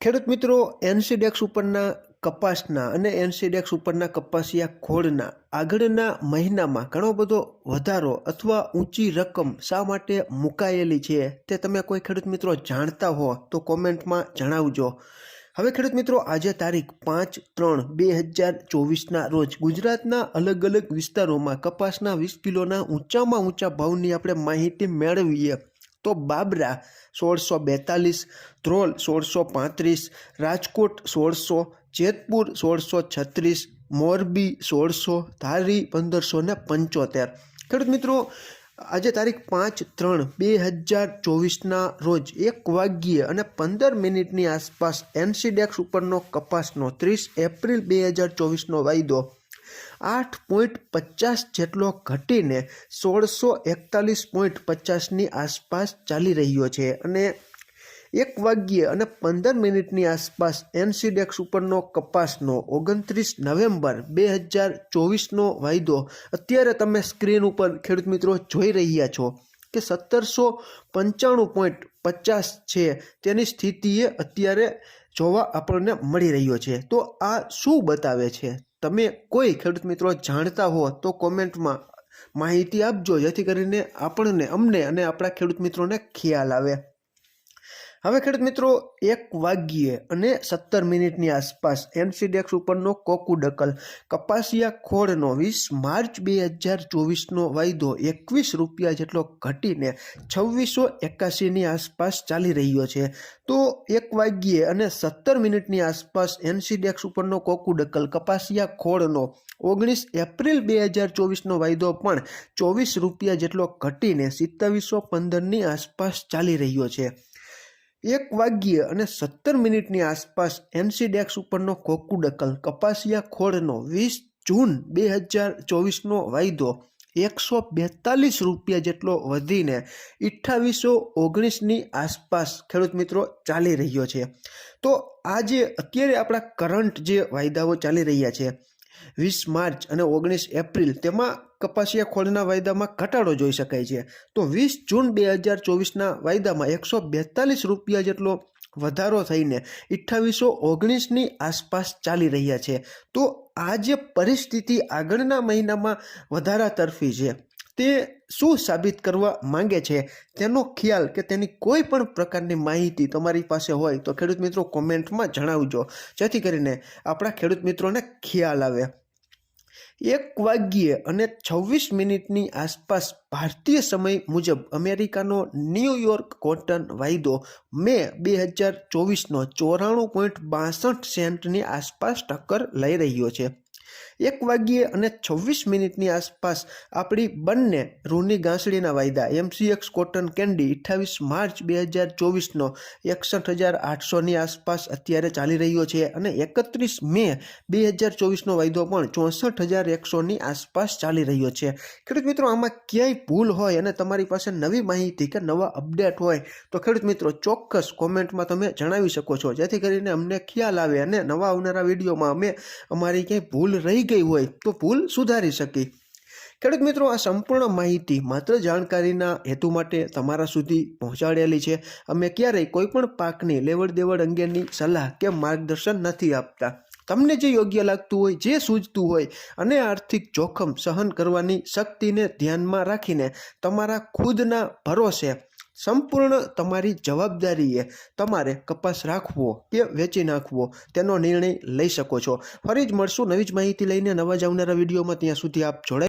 ખેડૂત મિત્રો એનસીડેક્સ ઉપરના કપાસના અને એનસીડેક્સ ઉપરના કપાસિયા ખોળના આગળના મહિનામાં ઘણો બધો વધારો અથવા ઊંચી રકમ શા માટે મુકાયેલી છે તે તમે કોઈ ખેડૂત મિત્રો જાણતા હો તો કોમેન્ટમાં જણાવજો. હવે ખેડૂત મિત્રો, આજે તારીખ પાંચ ત્રણ બે હજાર ચોવીસના રોજ ગુજરાતના અલગ અલગ વિસ્તારોમાં કપાસના વીસ કિલોના ઊંચામાં ઊંચા ભાવની આપણે માહિતી મેળવીએ. તો બાબરા સોળસો બેતાલીસ, ધ્રોલ સોળસો પાંત્રીસ, રાજકોટ સોળસો, જેતપુર સોળસો છત્રીસ, મોરબી સોળસો, ધારી પંદરસો ને પંચોતેર. ખેડૂત મિત્રો, આજે તારીખ પાંચ ત્રણ બે હજાર ચોવીસના રોજ એક વાગ્યે અને પંદર મિનિટની આસપાસ એનસીડેક્સ ઉપરનો કપાસનો ત્રીસ એપ્રિલ બે હજાર ચોવીસનો વાયદો આઠ પોઈન્ટ પચાસ જેટલો ઘટીને સોળસો એકતાલીસ પોઈન્ટ પચાસની આસપાસ ચાલી રહ્યો છે અને એક વાગ્યે અને પંદર મિનિટની આસપાસ એનસીડેક્સ ઉપરનો કપાસનો ઓગણત્રીસ નવેમ્બર બે હજાર ચોવીસનો વાયદો અત્યારે તમે સ્ક્રીન ઉપર ખેડૂત મિત્રો જોઈ રહ્યા છો કે સત્તરસો પંચાણું પોઈન્ટ પચાસ છે તેની સ્થિતિએ અત્યારે જોવા આપણને મળી રહ્યો છે. તો આ શું બતાવે છે? તમે કોઈ ખેડૂત મિત્રો જાણતા હો તો કોમેન્ટમાં માહિતી આપજો, જેથી કરીને આપણને, અમને અને આપણા ખેડૂત મિત્રોને ખ્યાલ આવે. હવે ખેડૂત મિત્રો, એક વાગ્યે અને સત્તર મિનિટની આસપાસ એનસીડેક્સ ઉપરનો કોકુડકલ કપાસિયા ખોળનો વીસ, માર્ચ બે હજાર ચોવીસનો વાયદો એકવીસ રૂપિયા જેટલો ઘટીને છવ્વીસો એકાસીની આસપાસ ચાલી રહ્યો છે. તો એક વાગ્યે અને સત્તર મિનિટની આસપાસ એનસીડેક્સ ઉપરનો કોકુડકલ કપાસિયા ખોળનો ઓગણીસ એપ્રિલ બે હજાર ચોવીસનો વાયદો પણ ચોવીસ રૂપિયા જેટલો ઘટીને સિત્તાવીસો પંદરની આસપાસ ચાલી રહ્યો છે. એક વાગ્યે અને સત્તર મિનિટની આસપાસ એનસીડેક્સ ઉપરનો કોકુડકલ કપાસિયા ખોળનો વીસ જૂન બે હજાર ચોવીસનો વાયદો એકસો બેતાલીસ રૂપિયા જેટલો વધીને અઠ્ઠાવીસો ઓગણીસની આસપાસ, ખેડૂત મિત્રો, ચાલી રહ્યો છે. તો આ જે અત્યારે આપણા કરંટ જે વાયદાઓ ચાલી રહ્યા છે વીસ માર્ચ અને ઓગણીસ એપ્રિલ તેમાં કપાસિયા ખોળના વાયદામાં ઘટાડો જોઈ શકાય છે. તો વીસ જૂન બે હજાર ચોવીસના વાયદામાં એકસો બેતાલીસ રૂપિયા જેટલો વધારો થઈને અઠ્ઠાવીસો ઓગણીસની આસપાસ ચાલી રહ્યા છે. તો આ જે પરિસ્થિતિ આગળના મહિનામાં વધારા તરફી છે, તે શું સાબિત કરવા માંગે છે તેનો ખ્યાલ કે તેની કોઈ પણ પ્રકારની માહિતી તમારી પાસે હોય તો ખેડૂત મિત્રો કોમેન્ટમાં જણાવજો. જેથી કરીને આપણા ખેડૂત મિત્રોને ખ્યાલ આવે. એક વાગ્યે અને છવ્વીસ મિનિટની આસપાસ ભારતીય સમય મુજબ અમેરિકાનો ન્યૂયોર્ક કોટન વાયદો મે બે હજાર ચોવીસનો ચોરાણું પોઈન્ટ બાસઠ સેન્ટની આસપાસ ટક્કર લઈ રહ્યો છે. એક વાગ્યે અને છવ્વીસ મિનિટની આસપાસ આપણી બંને રૂની ઘાસડીના વાયદા એમસીએક્સ કોટન કેન્ડી અઠ્ઠાવીસ માર્ચ બે હજાર ચોવીસનો એકસઠ હજાર આઠસોની આસપાસ અત્યારે ચાલી રહ્યો છે અને એકત્રીસ મે બે હજાર ચોવીસનો વાયદો પણ ચોસઠ હજાર એકસોની આસપાસ ચાલી રહ્યો છે. ખેડૂત મિત્રો, આમાં ક્યાંય ભૂલ હોય અને તમારી પાસે નવી માહિતી કે નવા અપડેટ હોય તો ખેડૂત મિત્રો ચોક્કસ કોમેન્ટમાં તમે જણાવી શકો છો. જેથી કરીને અમને ખ્યાલ આવે અને નવા આવનારા વિડીયોમાં અમે અમારી ક્યાંય ભૂલ રહી ગઈ હોય તો ભૂલ સુધારી શકે. ખેડૂત મિત્રો, આ સંપૂર્ણ માહિતી માત્ર જાણકારીના હેતુ માટે તમારા સુધી પહોંચાડેલી છે. અમે ક્યારેય કોઈ પણ પાકની લેવડ દેવડ અંગેની સલાહ કે માર્ગદર્શન નથી આપતા. તમને જે યોગ્ય લાગતું હોય, જે સૂઝતું હોય અને આર્થિક જોખમ સહન કરવાની શક્તિને ધ્યાનમાં રાખીને તમારા ખુદના ભરોસે સંપૂર્ણ તમારી જવાબદારીએ તમારે કપાસ રાખવો કે વેચી નાખવો, તેનો નિર્ણય લઈ શકો છો. ફરી જ મળશું નવી જ માહિતી લઈને નવા જ આવનારા વિડીયોમાં. ત્યાં સુધી આપ જોડાઈ